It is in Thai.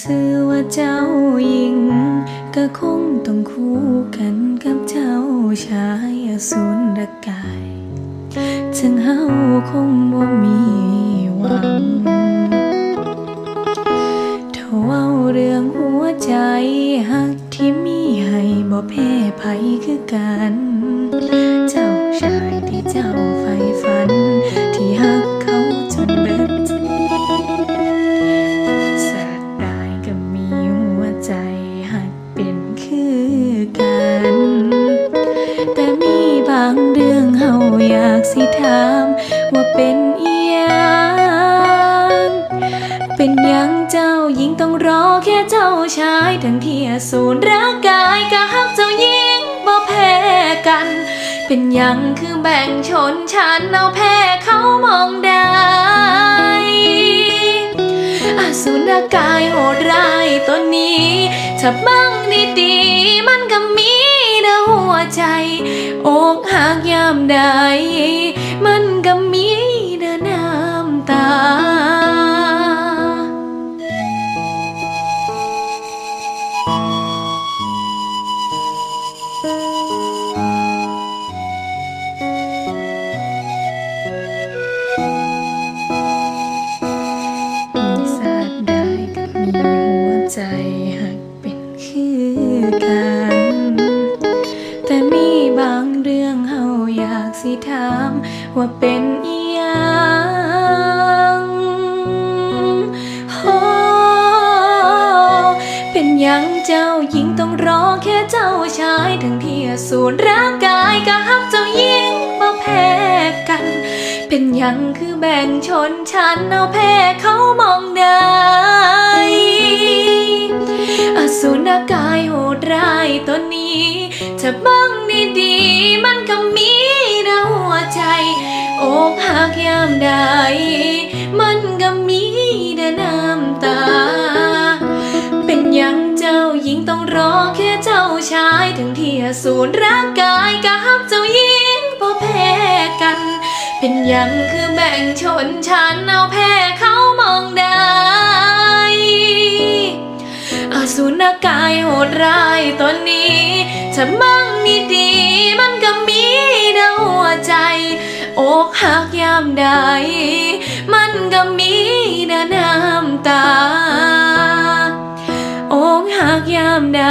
ชื่อว่าเจ้าหญิง ก็คงต้องคู่กันกับเจ้าชายอสูรกายถึงเฮาคงบ่มีหวังถ้าเว้าเรื่องหัวใจหักที่มีให้บ่แพ้ภัยคือกัน เจ้าชายที่เจ้าใฝ่ อยากสิถามว่าเป็นอีหยังเป็นหยังเจ้าหญิงต้องรอแค่เจ้าชายทั้งที่อสูรร่างกายก็ฮักเจ้าหญิงบ่แพ้กัน เป็นหยังคือแบ่งชนชั้นเอาแพ้เขามองได้อสูรกายโหดร้ายตัวนี้ถ้าบังดีๆมันก็มี เด้อหัวใจ อกหักยามใด มันก็มีเดินน้ำตาปีศาจได้ก็มีหัวใจหักเป็นคือกัน สิถามว่าเป็นอีหยังโอ้เป็นหยังเจ้าหญิงต้องรอแค่เจ้าชายทั้งที่อสูรร่างกายก็ฮักเจ้าหญิงมาแพ้กัน เป็นหยังคือแบ่งชนชั้นเอาแพ้เขามองได้อสูรกายโหดร้ายตัวนี้ จะบังดีๆมันก็มี ใจอกหักยามใด มันก็มีแต่น้ำตา เป็นยังเจ้าหญิงต้องรอแค่เจ้าชายถึงที่สูรร่างกายก็ฮักเจ้าหญิงพอแพ้กัน เป็นยังคือแบ่งชนชั้นเอาแพ้เขามองได้อสูรกายโหดร้ายตัวนี้จะมั่งนี่ดี อกหักยามใด มันก็มีน้ำตา อกหักยามใด